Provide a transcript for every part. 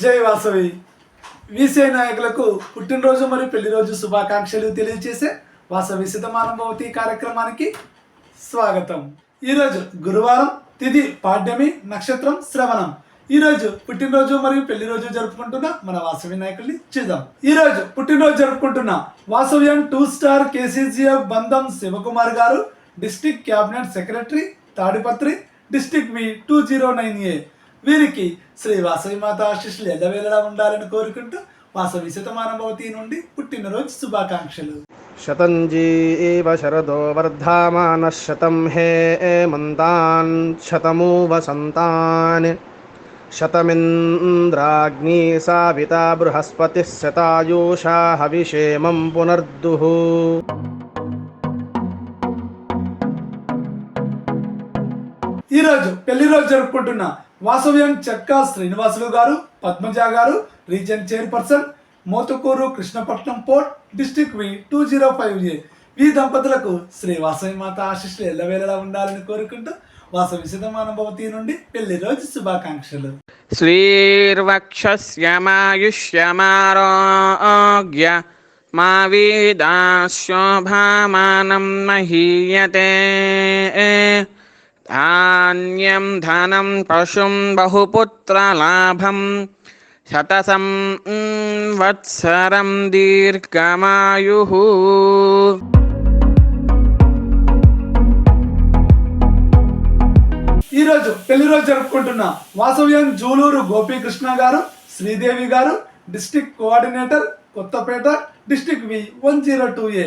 జై వాసవి. వీసీ నాయకులకు పుట్టినరోజు మరియు పెళ్ళిరోజు శుభాకాంక్షలు తెలియజేసే వాసవి శతమానభవతి కార్యక్రమానికి స్వాగతం. ఈరోజు గురువారం తిథి పాడ్యమి నక్షత్రం శ్రవణం. ఈరోజు పుట్టినరోజు మరియు పెళ్ళి రోజు జరుపుకుంటున్న మన వాసవి నాయకుల్ని చూద్దాం. ఈరోజు పుట్టినరోజు జరుపుకుంటున్న వాసవ్యం two star KCGF Bandham Shivakumar garu district cabinet secretary Tadipatri district V two zero nine A. వీరికి శ్రీ వాసవి మాత ఆశీస్సులు ఉండాలని కోరుకుంటూ వాసవి శతమానభవతి నుండి పుట్టినరోజు శుభాకాంక్షలు. శతంజీ ఏవ శరదో వర్ధమాన శతం హే మంతాన్ శతమూ వసంతాన్ శతమింద్రాగ్ని సావిత బృహస్పతి శతాయూషా హవిషేమం పునర్దుః. ఈరోజు పెళ్ళి రోజు జరుపుకుంటున్న వాసవ్యం చక్కా Srinivasulu garu Padmaja garu region chairperson Mothukuru Krishnapatnam port district V two zero five A. ఈ దంపతులకు శ్రీ వాసవి మాత ఆశిష్లు ఎల్లవేళలా ఉండాలని కోరుకుంటూ వాసవి సిద్ధమానుభవతి నుండి పెళ్ళి రోజు శుభాకాంక్షలు. శ్రీర్వక్షమాయుష్యమారోగ్య మా వీదాశోభామానం మహీయతే. ధాన్యం ధనం పశుం బహుపుత్రలాభం శతసం వత్సరం దీర్ఘమాయు ఈరోజు పెళ్ళి రోజు జరుపుకుంటున్న వాసవ్యం Juluru Gopikrishna garu Sridevi garu district coordinator Kothapeta district V one zero two A.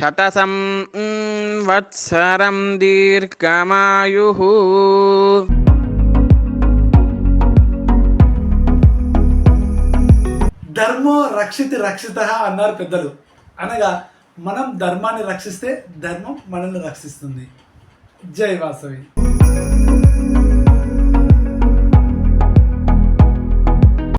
శతసం వత్సరం దీర్ఘమాయు. ధర్మో రక్షితి రక్షిత అన్నారు పెద్దలు. అనగా మనం ధర్మాన్ని రక్షిస్తే ధర్మం మనల్ని రక్షిస్తుంది. జై వాసవి.